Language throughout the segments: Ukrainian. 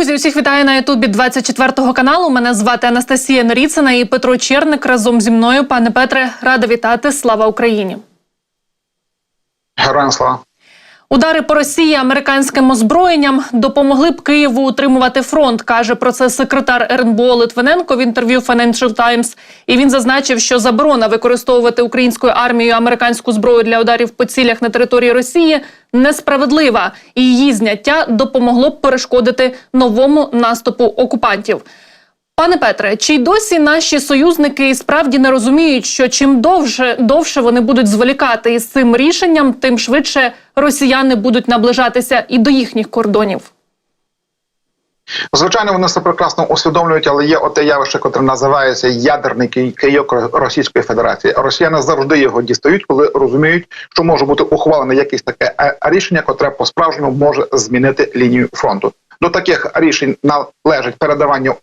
Друзі, усіх вітаю на Ютубі 24 каналу. Мене звати Анастасія Норіцина і Петро Черник разом зі мною. Пане Петре, рада вітати. Слава Україні! Героям слава. Удари по Росії американським озброєнням допомогли б Києву утримувати фронт. каже про це секретар РНБО Литвиненко в інтерв'ю Financial Times. І він зазначив, що заборона використовувати українською армією американську зброю для ударів по цілях на території Росії несправедлива, і її зняття допомогло б перешкодити новому наступу окупантів. Пане Петре, чи й досі наші союзники справді не розуміють, що чим довше довше вони будуть зволікати із цим рішенням, тим швидше росіяни будуть наближатися і до їхніх кордонів? Звичайно, вони це прекрасно усвідомлюють, але є оте явище, яке називається ядерний кийок Російської Федерації. Росіяни завжди його дістають, коли розуміють, що може бути ухвалене якесь таке е, рішення, котре по справжньому може змінити лінію фронту. До таких рішень належить передавання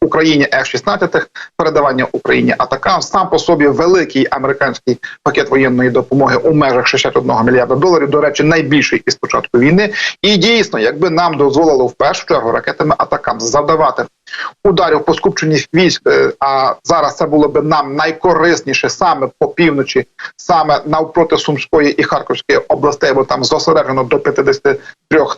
Україні F-16, передавання Україні атакам. Сам по собі великий американський пакет воєнної допомоги у межах 61 мільярда доларів. До речі, найбільший із початку війни. І дійсно, якби нам дозволило в першу чергу ракетами атакам завдавати ударів по скупченні військ. е, А зараз це було б нам найкорисніше саме по півночі, саме навпроти Сумської і Харківської областей, бо там зосереджено до 53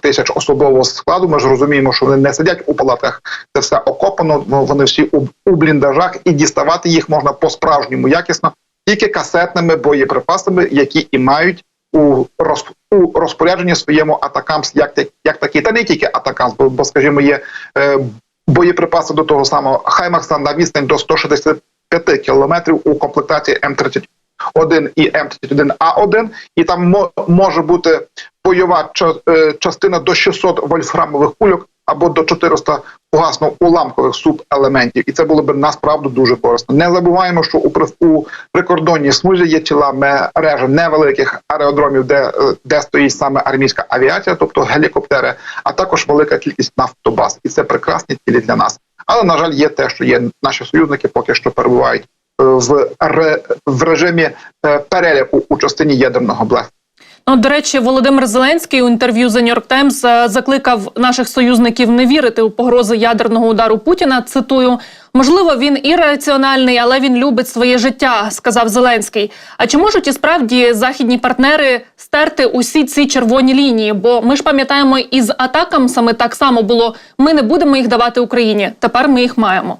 тисяч особового складу. Ми ж розуміємо, що вони не сидять у палатках, це все окопано. ну, Вони всі у, у бліндажах, і діставати їх можна по справжньому якісно, тільки касетними боєприпасами, які і мають. У роз, у розпорядженні своєму атакам як як такі, та не тільки атакам, бо, бо скажімо, є е, боєприпаси до того самого Хаймарса на відстань до 165 кілометрів у комплектації М31 і М31А1, і там мо може бути бойова е, частина до 600 вольфрамових кульок або до 400 угасно уламкових субелементів, і це було б насправді дуже корисно. Не забуваємо, що у у прикордонній смузі є ціла мережа невеликих аеродромів, де е, де стоїть саме армійська авіація, тобто гелікоптери, а також велика кількість нафтобаз, і це прекрасні цілі для нас. Але на жаль, є те, що є наші союзники, поки що перебувають е, в в режимі е, переляку у частині ядерного блефу. Ну, до речі, Володимир Зеленський у інтерв'ю за Нью-Йорк Таймс закликав наших союзників не вірити у погрози ядерного удару Путіна. Цитую, можливо, він і але він любить своє життя, сказав Зеленський. А чи можуть і справді західні партнери стерти усі ці червоні лінії? Бо ми ж пам'ятаємо, із атакам саме так само було. Ми не будемо їх давати Україні. Тепер ми їх маємо.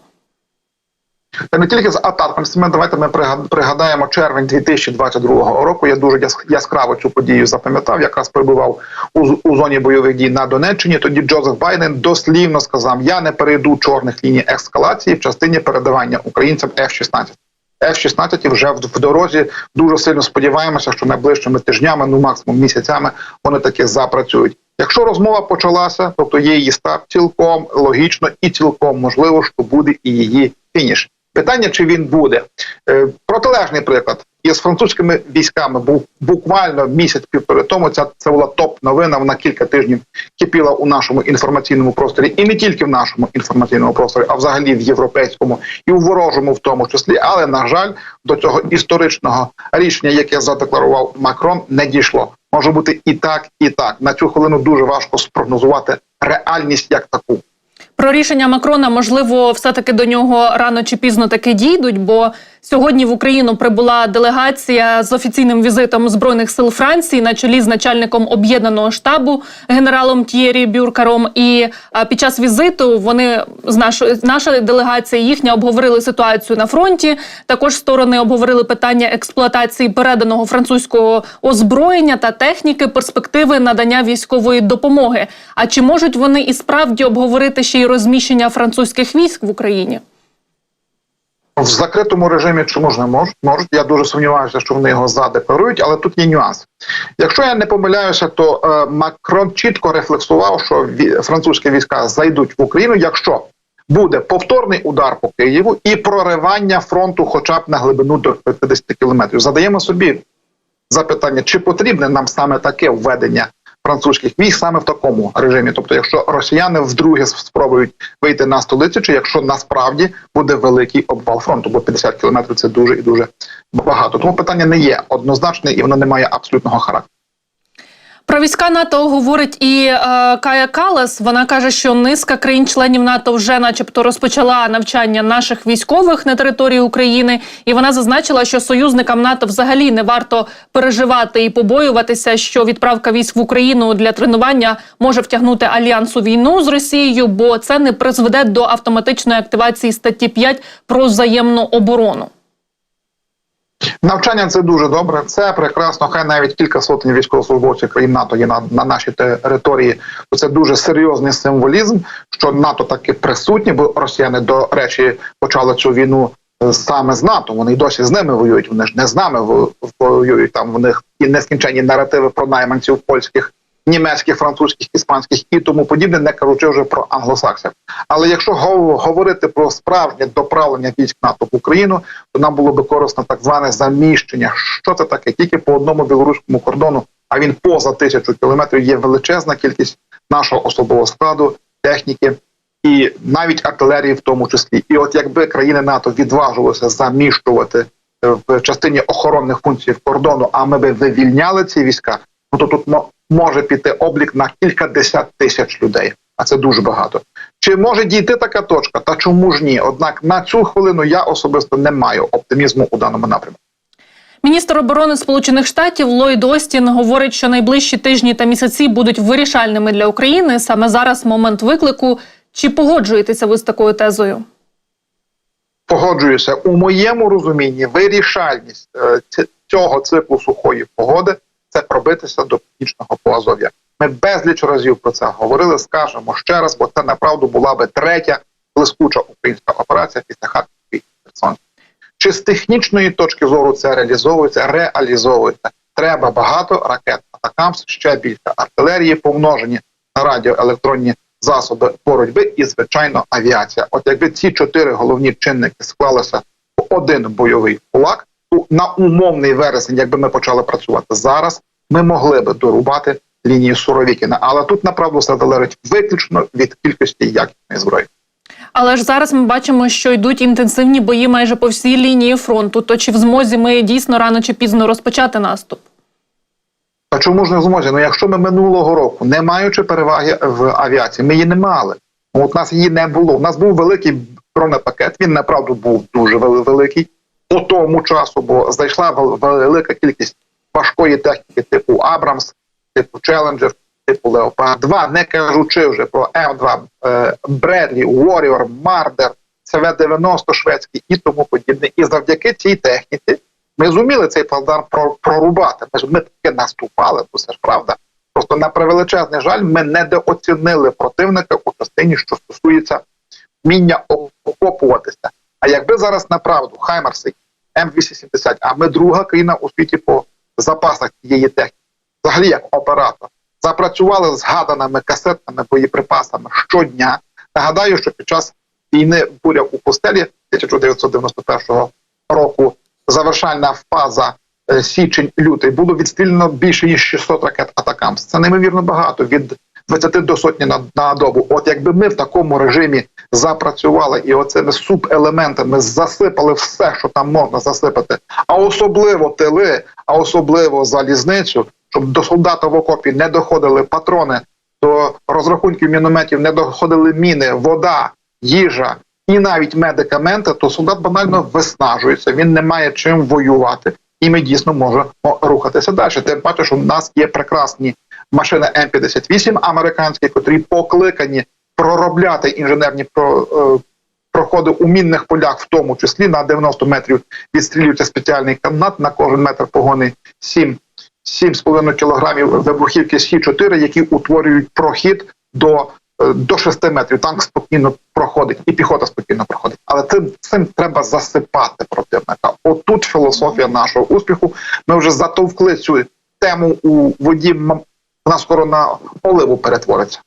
Та не тільки з атаками, давайте ми пригадаємо червень 2022 року. Я дуже яскраво цю подію запам'ятав. Якраз перебував у, у зоні бойових дій на Донеччині. Тоді Джозеф Байден дослівно сказав: Я не перейду чорних ліній ескалації в частині передавання українцям F-16. F-16 вже в дорозі дуже сильно сподіваємося, що найближчими тижнями, ну максимум місяцями, вони таки запрацюють. Якщо розмова почалася, тобто є її старт цілком логічно і цілком можливо, що буде і її фініш. Питання, чи він буде е, протилежний приклад із французькими військами, був буквально місяць півтори тому. Ця це була топ новина. Вона кілька тижнів кипіла у нашому інформаційному просторі, і не тільки в нашому інформаційному просторі, а взагалі в європейському і у ворожому, в тому числі. Але на жаль, до цього історичного рішення, яке задекларував Макрон, не дійшло. Може бути і так, і так. На цю хвилину дуже важко спрогнозувати реальність як таку. Про рішення Макрона можливо, все таки до нього рано чи пізно таки дійдуть, бо Сьогодні в Україну прибула делегація з офіційним візитом збройних сил Франції на чолі з начальником об'єднаного штабу генералом Т'єрі Бюркаром. І під час візиту вони з нашої наша делегація їхня обговорили ситуацію на фронті. Також сторони обговорили питання експлуатації переданого французького озброєння та техніки, перспективи надання військової допомоги. А чи можуть вони і справді обговорити ще й розміщення французьких військ в Україні? В закритому режимі не можуть? Можуть. Я дуже сумніваюся, що вони його задекларують, але тут є нюанс. Якщо я не помиляюся, то е, Макрон чітко рефлексував, що ві, французькі війська зайдуть в Україну, якщо буде повторний удар по Києву і проривання фронту, хоча б на глибину до 50 кілометрів. Задаємо собі запитання, чи потрібне нам саме таке введення французьких військ саме в такому режимі. Тобто, якщо росіяни вдруге спробують вийти на столицю, чи якщо насправді буде великий обвал фронту, бо 50 кілометрів це дуже і дуже багато. Тому питання не є однозначне і воно не має абсолютного характеру. Про війська НАТО говорить і е, Кая Калас. Вона каже, що низка країн-членів НАТО вже, начебто, розпочала навчання наших військових на території України, і вона зазначила, що союзникам НАТО взагалі не варто переживати і побоюватися, що відправка військ в Україну для тренування може втягнути альянс у війну з Росією, бо це не призведе до автоматичної активації статті 5 про взаємну оборону. Навчання це дуже добре. Це прекрасно. Хай навіть кілька сотень військовослужбовців країн НАТО є на, на нашій території. То це дуже серйозний символізм, що НАТО таки присутні, бо росіяни, до речі, почали цю війну е, саме з НАТО. Вони й досі з ними воюють. Вони ж не з нами воюють. Там в них і нескінченні наративи про найманців польських, німецьких, французьких, іспанських і тому подібне, не кажучи вже про англосаксів. Але якщо гов- говорити про справжнє доправлення військ НАТО в Україну, то нам було би корисно так зване заміщення. Що це таке? Тільки по одному білоруському кордону, а він поза тисячу кілометрів є величезна кількість нашого особового складу, техніки і навіть артилерії, в тому числі. І от якби країни НАТО відважилися заміщувати е, в частині охоронних функцій кордону, а ми би вивільняли ці війська, ну то тут мо- може піти облік на кілька десят тисяч людей, а це дуже багато. Чи може дійти така точка? Та чому ж ні? Однак на цю хвилину я особисто не маю оптимізму у даному напрямку. Міністр оборони Сполучених Штатів Ллойд Остін говорить, що найближчі тижні та місяці будуть вирішальними для України. Саме зараз момент виклику. Чи погоджуєтеся ви з такою тезою? Погоджуюся у моєму розумінні. Вирішальність е, цього циклу сухої погоди це пробитися до північного Поазов'я. Ми безліч разів про це говорили. Скажемо ще раз, бо це направду була би третя блискуча українська операція після Харківської Херсонської. Чи з технічної точки зору це реалізовується? Реалізовується. Треба багато ракет Атакамс, ще більше артилерії, помножені на радіоелектронні засоби боротьби і, звичайно, авіація. От якби ці чотири головні чинники склалися в один бойовий кулак, на умовний вересень, якби ми почали працювати зараз, ми могли би дорубати лінію Суровікіна. Але тут направду все залежить виключно від кількості якісної зброї. Але ж зараз ми бачимо, що йдуть інтенсивні бої майже по всій лінії фронту. То чи в змозі ми дійсно рано чи пізно розпочати наступ? А чому ж не в змозі? Ну якщо ми минулого року, не маючи переваги в авіації, ми її не мали. Ну, от нас її не було. У нас був великий бронепакет. Він направду був дуже великий по тому часу, бо зайшла велика кількість важкої техніки, типу Абрамс, типу Челенджер, типу Леопард 2 не кажучи вже про М2 е, Бредлі, Warrior, Мардер, ЦВ-90 шведський і тому подібне. І завдяки цій техніці ми зуміли цей плацдарм прорубати. Ми ж ми таки наступали, то це ж правда. Просто на превеличезний жаль, ми недооцінили противника у частині, що стосується вміння окопуватися. А якби зараз направду Хаймарси, М270, а ми друга країна у світі по запасах цієї техніки, взагалі як оператор, запрацювали згаданими касетними боєприпасами щодня. Нагадаю, що під час війни буря у пустелі 1991 року завершальна фаза е, січень-лютий було відстріляно більше ніж 600 ракет Атакамс. Це неймовірно багато від 20 до сотні на, на добу. От якби ми в такому режимі запрацювали і оцими субелементами засипали все, що там можна засипати, а особливо тили, а особливо залізницю, щоб до солдата в окопі не доходили патрони, до розрахунків мінометів не доходили міни, вода, їжа і навіть медикаменти, то солдат банально виснажується, він не має чим воювати, і ми дійсно можемо рухатися далі. Тим паче, що в нас є прекрасні машини М-58 американські, котрі покликані проробляти інженерні про, е, проходи у мінних полях, в тому числі на 90 метрів відстрілюється спеціальний канат на кожен метр погони 7 7,5 кілограмів вибухівки Сі-4, які утворюють прохід до, е, до 6 метрів. Танк спокійно проходить, і піхота спокійно проходить. Але цим, цим треба засипати противника. Отут філософія нашого успіху. Ми вже затовкли цю тему у воді. Вона скоро на оливу перетвориться.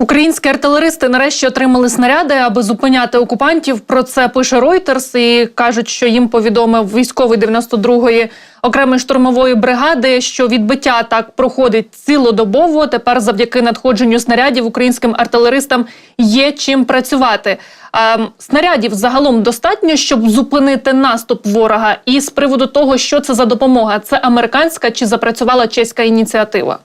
Українські артилеристи нарешті отримали снаряди, аби зупиняти окупантів. Про це пише Reuters і кажуть, що їм повідомив військовий 92-ї окремої штурмової бригади, що відбиття атак проходить цілодобово. Тепер, завдяки надходженню снарядів, українським артилеристам є чим працювати. А, снарядів загалом достатньо, щоб зупинити наступ ворога. І з приводу того, що це за допомога, це американська чи запрацювала чеська ініціатива.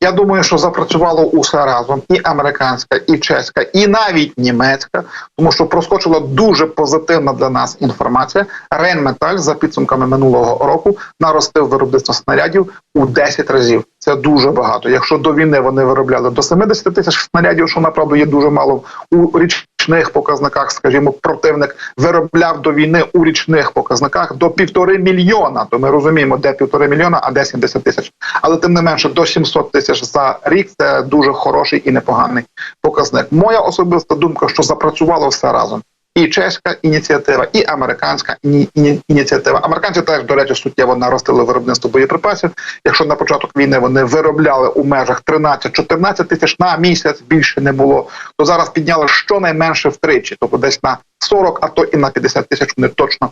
Я думаю, що запрацювало усе разом і американська, і чеська, і навіть німецька, тому що проскочила дуже позитивна для нас інформація. Рейнметаль за підсумками минулого року наростив виробництво снарядів у 10 разів. Це дуже багато. Якщо до війни вони виробляли до 70 тисяч снарядів, що направду є дуже мало у річних показниках, скажімо, противник виробляв до війни у річних показниках до півтори мільйона. То ми розуміємо, де півтори мільйона, а де 70 тисяч. Але тим не менше до 700 тисяч за рік це дуже хороший і непоганий показник. Моя особиста думка, що запрацювало все разом. І чеська ініціатива, і американська іні- іні- ініціатива. Американці теж, до речі, суттєво наростили виробництво боєприпасів. Якщо на початок війни вони виробляли у межах 13-14 тисяч на місяць більше не було, то зараз підняли щонайменше втричі, тобто десь на 40, а то і на 50 тисяч вони точно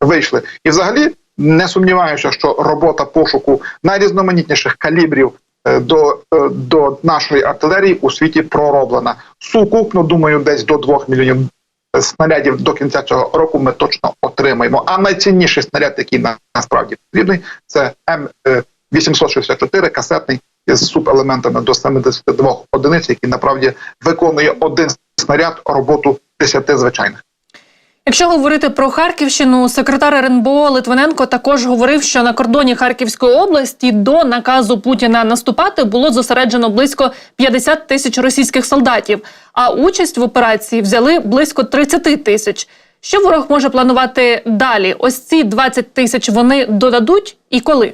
вийшли. І взагалі не сумніваюся, що робота пошуку найрізноманітніших калібрів е, до, е, до нашої артилерії у світі пророблена. Сукупно, думаю, десь до 2 мільйонів снарядів до кінця цього року ми точно отримаємо. А найцінніший снаряд, який на- насправді потрібний, це М 864 касетний із субелементами до 72 одиниць, який направді виконує один снаряд роботу 10 звичайних. Якщо говорити про Харківщину, секретар РНБО Литвиненко також говорив, що на кордоні Харківської області до наказу Путіна наступати було зосереджено близько 50 тисяч російських солдатів, а участь в операції взяли близько 30 тисяч. Що ворог може планувати далі? Ось ці 20 тисяч вони додадуть і коли?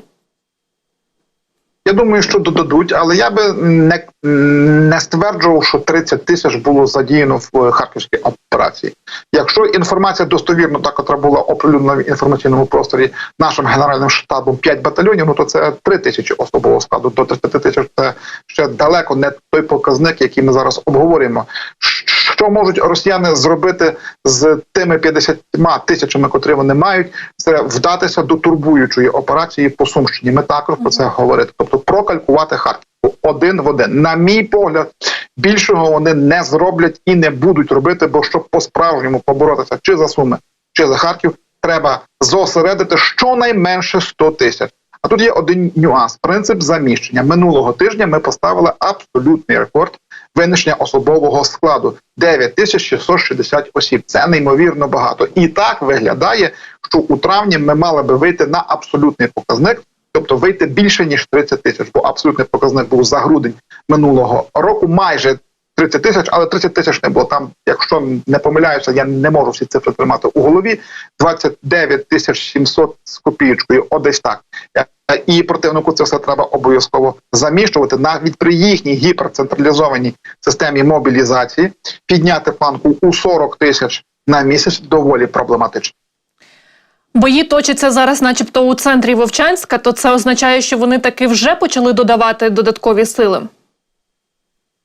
Я думаю, що додадуть, але я би не, не стверджував, що 30 тисяч було задіяно в харківській операції. Якщо інформація достовірна, та котра була оприлюднена в інформаційному просторі нашим генеральним штабом 5 батальйонів, ну то це 3 тисячі особового складу. До 30 тисяч це ще далеко не той показник, який ми зараз обговорюємо. Що можуть росіяни зробити з тими 50 тисячами, котрі вони мають, це вдатися до турбуючої операції по Сумщині. Ми також про це говорити, тобто прокалькувати Харків один в один. На мій погляд, більшого вони не зроблять і не будуть робити, бо щоб по-справжньому поборотися чи за Суми, чи за Харків, треба зосередити щонайменше 100 тисяч. А тут є один нюанс: принцип заміщення. Минулого тижня ми поставили абсолютний рекорд винищення особового складу 9660 осіб. Це неймовірно багато. І так виглядає, що у травні ми мали би вийти на абсолютний показник. Тобто вийти більше ніж 30 тисяч, бо абсолютний показник був за грудень минулого року, майже 30 тисяч, але 30 тисяч не було. Там, якщо не помиляюся, я не можу всі цифри тримати у голові. 29 тисяч 700 з копієчкою, одесь так. І противнику це все треба обов'язково заміщувати навіть при їхній гіперцентралізованій системі мобілізації. Підняти планку у 40 тисяч на місяць доволі проблематично. Бої точаться зараз, начебто, у центрі Вовчанська, то це означає, що вони таки вже почали додавати додаткові сили.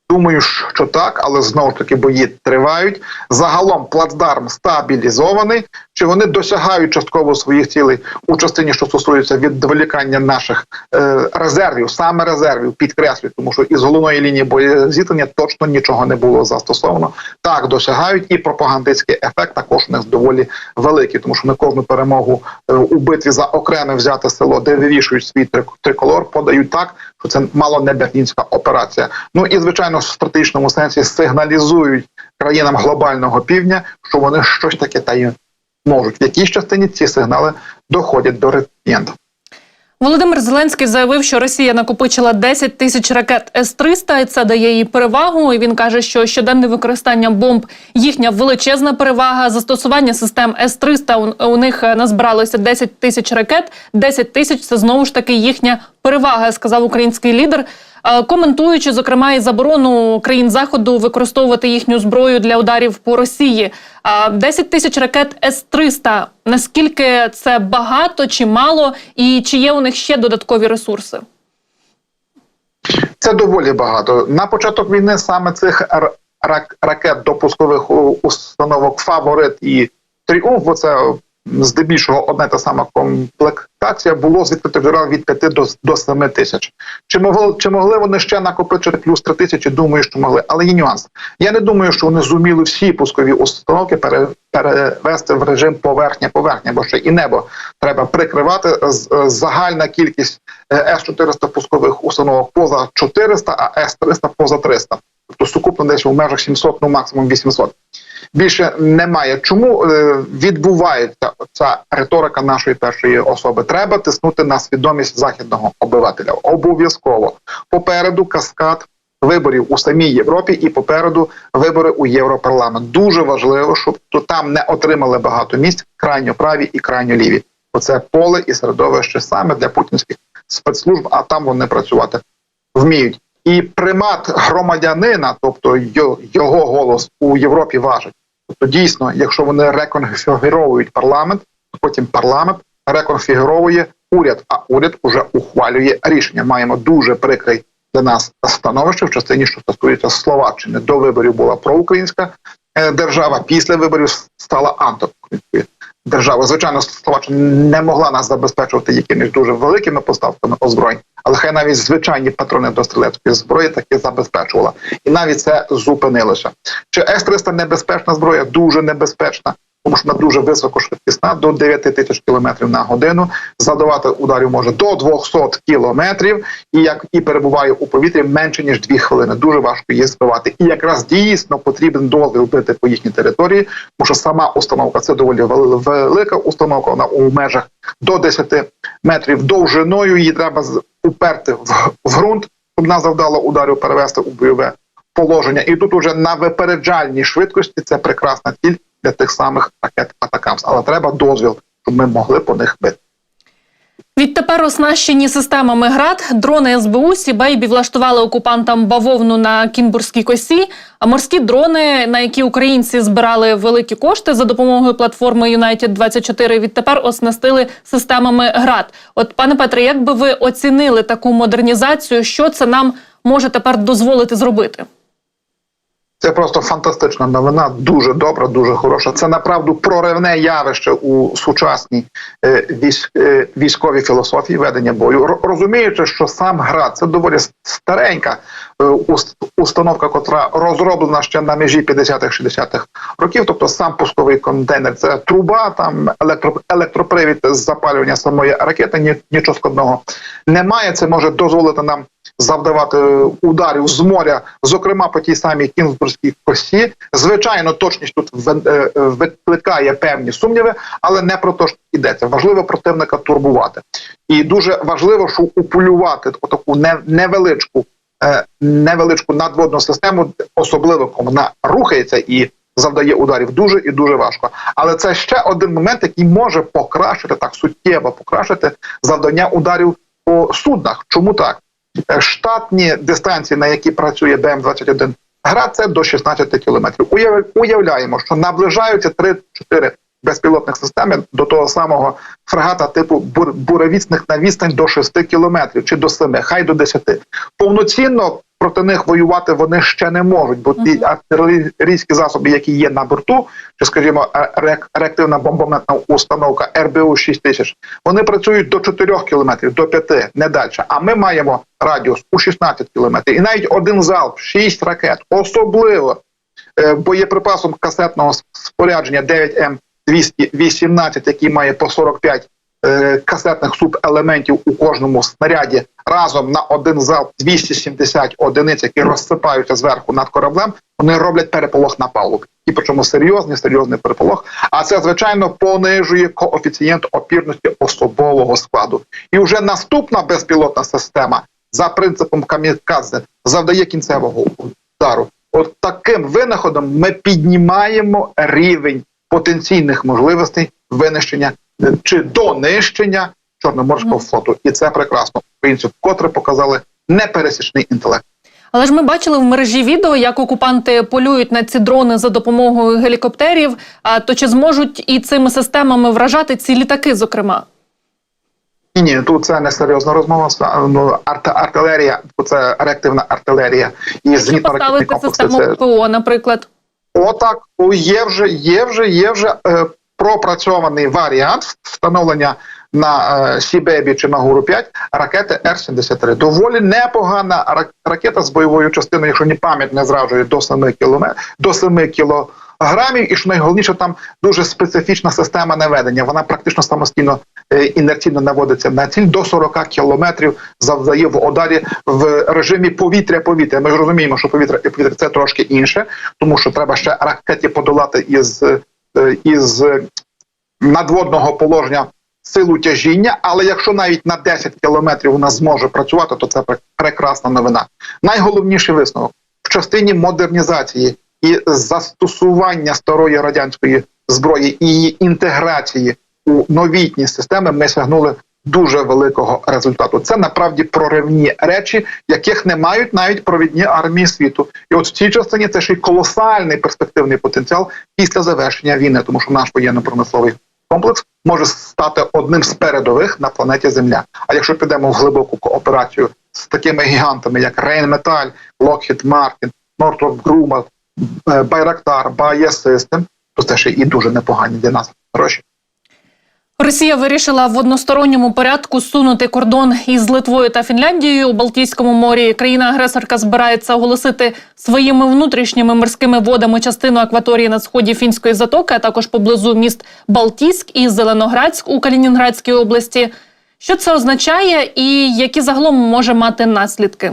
Думаю, що так, але знову ж таки бої тривають. Загалом плацдарм стабілізований. Чи вони досягають частково своїх цілей у частині, що стосується відволікання наших е, резервів, саме резервів, підкреслюю, тому що із головної лінії боєзіткнення точно нічого не було застосовано. Так досягають, і пропагандистський ефект також у них доволі великий, тому що на кожну перемогу е, у битві за окреме взяте село, де вирішують свій трик- триколор, подають так, що це мало не берлінська операція. Ну і звичайно, в стратегічному сенсі сигналізують країнам глобального півдня, що вони щось таке таємне можуть. В якійсь частині ці сигнали доходять до реципієнта. Володимир Зеленський заявив, що Росія накопичила 10 тисяч ракет С-300, і це дає їй перевагу. І він каже, що щоденне використання бомб їхня величезна перевага. Застосування систем С-300 у, у них назбиралося 10 тисяч ракет. 10 тисяч це знову ж таки їхня перевага, сказав український лідер. Е, Коментуючи, зокрема, і заборону країн заходу використовувати їхню зброю для ударів по Росії. А 10 тисяч ракет С-300. Наскільки це багато чи мало, і чи є у них ще додаткові ресурси? Це доволі багато. На початок війни саме цих ракет до пускових у- установок фаворит і тріумф, це здебільшого одна та сама комплектація, було з відкритих джерел від 5 до, до 7 тисяч. Чи могли, чи могли вони ще накопичити плюс 3 тисячі? Думаю, що могли. Але є нюанс. Я не думаю, що вони зуміли всі пускові установки пере, перевести в режим поверхня-поверхня, бо ще і небо треба прикривати. З- Загальна кількість е, С-400 пускових установок поза 400, а С-300 поза 300. Тобто сукупно десь у межах 700, ну максимум 800. Більше немає. Чому е, відбувається ця риторика нашої першої особи? Треба тиснути на свідомість західного обивателя. Обов'язково попереду каскад виборів у самій Європі і попереду вибори у Європарламент. Дуже важливо, щоб то там не отримали багато місць крайньо праві і крайньо ліві. Оце поле і середовище саме для путінських спецслужб, а там вони працювати вміють. І примат громадянина, тобто його голос у Європі важить. Тобто, дійсно, якщо вони реконфігуровують парламент, то потім парламент реконфігуровує уряд, а уряд уже ухвалює рішення. Маємо дуже прикрий для нас становище в частині, що стосується Словаччини. До виборів була проукраїнська е, держава, після виборів стала антиукраїнською державою. Звичайно, Словаччина не могла нас забезпечувати якимись дуже великими поставками озброєнь, але хай навіть звичайні патрони до стрілецької зброї таки забезпечувала, і навіть це зупинилося. Чи С-300 небезпечна зброя? Дуже небезпечна. Тому що вона дуже високошвидкісна, до 9 тисяч кілометрів на годину. Задавати ударів може до 200 кілометрів, і як і перебуває у повітрі менше ніж 2 хвилини. Дуже важко її збивати. І якраз дійсно потрібен дозвіл бити по їхній території, тому що сама установка це доволі велика установка. Вона у межах до 10 метрів довжиною. Її треба уперти в, в ґрунт, щоб вона завдала ударів перевести у бойове положення. І тут уже на випереджальній швидкості це прекрасна ціль для тих самих ракет Атакамс. Але треба дозвіл, щоб ми могли по них бити. Відтепер оснащені системами ГРАД, дрони СБУ Сібейбі влаштували окупантам бавовну на Кінбурзькій косі, а морські дрони, на які українці збирали великі кошти за допомогою платформи United 24 відтепер оснастили системами ГРАД. От, пане Петре, як би ви оцінили таку модернізацію? Що це нам може тепер дозволити зробити? Це просто фантастична новина, дуже добра, дуже хороша. Це направду проривне явище у сучасній е, е, військовій філософії ведення бою. Ро- Розуміючи, що сам град це доволі старенька е, установка, котра розроблена ще на межі 50-х-60-х років. Тобто сам пусковий контейнер це труба, там електро, електропривід з запалювання самої ракети. Ні, нічого складного немає. Це може дозволити нам завдавати ударів з моря, зокрема по тій самій Кінзбурзькій косі. Звичайно, точність тут е, е, викликає певні сумніви, але не про те, що йдеться. Важливо противника турбувати. І дуже важливо, що уполювати таку невеличку, е, невеличку надводну систему, особливо коли вона рухається і завдає ударів дуже і дуже важко. Але це ще один момент, який може покращити так суттєво покращити завдання ударів по суднах. Чому так? Штатні дистанції, на які працює БМ-21 град, це до 16 кілометрів. Уяв- Уявляємо, що наближаються 3-4 безпілотних системи до того самого фрегата типу бур- буревісних на відстань до 6 кілометрів чи до 7, хай до 10. Повноцінно проти них воювати вони ще не можуть, бо ті артилерійські засоби, які є на борту, чи скажімо, е, реактивна бомбометна установка РБУ 6000, вони працюють до 4 кілометрів, до 5, не далі. А ми маємо радіус у 16 кілометрів. І навіть один залп, 6 ракет, особливо е, боєприпасом касетного спорядження 9М218, який має по 45 е, касетних субелементів у кожному снаряді, разом на один залп 270 одиниць, які розсипаються зверху над кораблем, вони роблять переполох на палубі. І причому серйозний, серйозний переполох. А це, звичайно, понижує коефіцієнт опірності особового складу. І вже наступна безпілотна система за принципом камікадзе завдає кінцевого удару. От таким винаходом ми піднімаємо рівень потенційних можливостей винищення чи донищення Чорноморського флоту. І це прекрасно. Українці вкотре показали непересічний інтелект. Але ж ми бачили в мережі відео, як окупанти полюють на ці дрони за допомогою гелікоптерів. А то чи зможуть і цими системами вражати ці літаки, зокрема? Ні, ні, тут це не серйозна розмова. Ну, арт, артилерія, це реактивна артилерія і Якщо зенітно-ракетні поставити комплекси. систему ППО, наприклад. Отак, є вже, є вже, є вже е, пропрацьований варіант встановлення на е, Сібебі чи на Гуру 5 ракети Р-73. Доволі непогана рак- ракета з бойовою частиною, якщо ні пам'ять не зраджує до 7 кілометрів, до 7 кілограмів. І що найголовніше, там дуже специфічна система наведення. Вона практично самостійно е, інерційно наводиться на ціль до 40 кілометрів, завдає в ударі в режимі повітря-повітря. Ми ж розуміємо, що повітря і повітря це трошки інше, тому що треба ще ракеті подолати із, із надводного положення силу тяжіння, але якщо навіть на 10 кілометрів вона зможе працювати, то це прекрасна новина. Найголовніший висновок в частині модернізації і застосування старої радянської зброї і її інтеграції у новітні системи ми сягнули дуже великого результату. Це направді проривні речі, яких не мають навіть провідні армії світу. І от в цій частині це ще й колосальний перспективний потенціал після завершення війни, тому що наш воєнно-промисловий комплекс може стати одним з передових на планеті Земля. А якщо підемо в глибоку кооперацію з такими гігантами, як Rheinmetall, Lockheed Martin, Northrop Grumman, е, Bayraktar, Bayer то це ще і дуже непогані для нас гроші. Росія вирішила в односторонньому порядку сунути кордон із Литвою та Фінляндією у Балтійському морі. Країна-агресорка збирається оголосити своїми внутрішніми морськими водами частину акваторії на сході фінської затоки, а також поблизу міст Балтійськ і Зеленоградськ у Калінінградській області. Що це означає, і які загалом може мати наслідки?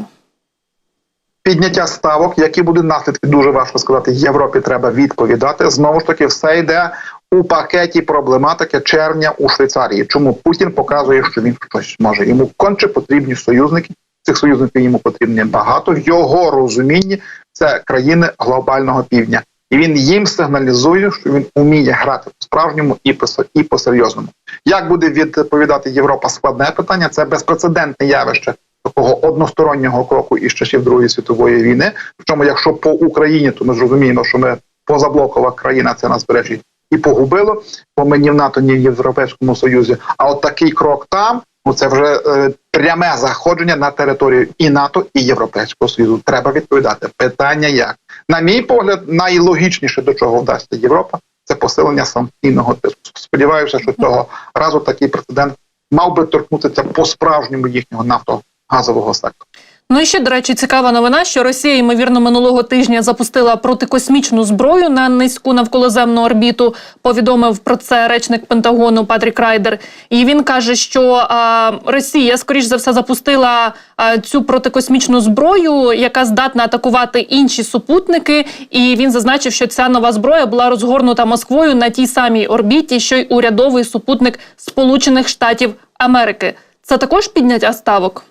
Підняття ставок, які будуть наслідки, дуже важко сказати. Європі треба відповідати. Знову ж таки, все йде у пакеті проблематики червня у Швейцарії. Чому Путін показує, що він щось може? Йому конче потрібні союзники. Цих союзників йому потрібні багато. Його розумінні це країни глобального півдня, і він їм сигналізує, що він уміє грати по справжньому і по і по серйозному. Як буде відповідати Європа? Складне питання. Це безпрецедентне явище такого одностороннього кроку із часів Другої світової війни. Причому, якщо по Україні, то ми зрозуміємо, що ми позаблокова країна, це нас бережить і погубило, бо ми ні в НАТО, ні в Європейському Союзі. А от такий крок там. Ну, це вже е, пряме заходження на територію і НАТО, і Європейського Союзу. Треба відповідати. Питання як на мій погляд, найлогічніше до чого вдасться Європа, це посилення санкційного тиску. Сподіваюся, що цього разу такий прецедент мав би торкнутися по справжньому їхнього нафтогазового сектору. Ну і ще, до речі, цікава новина, що Росія, ймовірно, минулого тижня запустила протикосмічну зброю на низьку навколоземну орбіту. Повідомив про це речник Пентагону Патрік Райдер. І він каже, що а, Росія, скоріш за все, запустила а, цю протикосмічну зброю, яка здатна атакувати інші супутники. І він зазначив, що ця нова зброя була розгорнута Москвою на тій самій орбіті, що й урядовий супутник Сполучених Штатів Америки. Це також підняття ставок.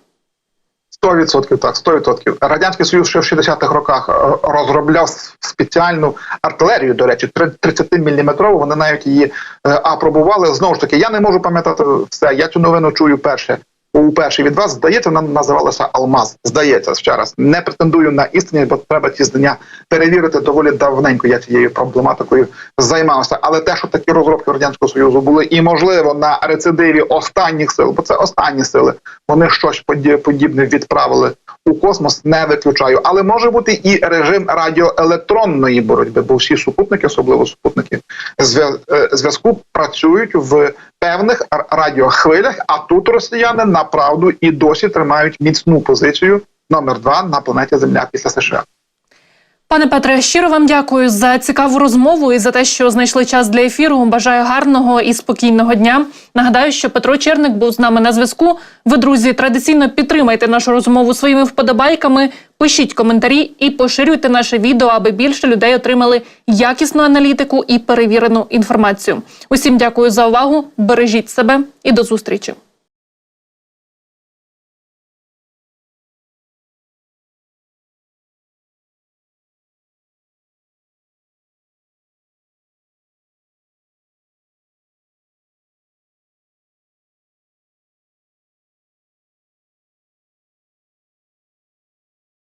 100% так, 100%. Радянський Союз ще в 60-х роках е, розробляв спеціальну артилерію, до речі, 30-мм, вони навіть її е, апробували. Знову ж таки, я не можу пам'ятати все. Я цю новину чую перше. Уперше від вас здається, вона називалася Алмаз. Здається, ще раз не претендую на істині, бо треба ці знання перевірити доволі давненько. Я цією проблематикою займався. Але те, що такі розробки радянського союзу були, і можливо на рецидиві останніх сил, бо це останні сили, вони щось поді- подібне відправили у космос. Не виключаю, але може бути і режим радіоелектронної боротьби, бо всі супутники, особливо супутники е, зв'язку, працюють в певних радіохвилях. А тут росіяни направду і досі тримають міцну позицію номер два на планеті Земля після США. Пане Петре, щиро вам дякую за цікаву розмову і за те, що знайшли час для ефіру. Бажаю гарного і спокійного дня. Нагадаю, що Петро Черник був з нами на зв'язку. Ви, друзі, традиційно підтримайте нашу розмову своїми вподобайками, пишіть коментарі і поширюйте наше відео, аби більше людей отримали якісну аналітику і перевірену інформацію. Усім дякую за увагу. Бережіть себе і до зустрічі.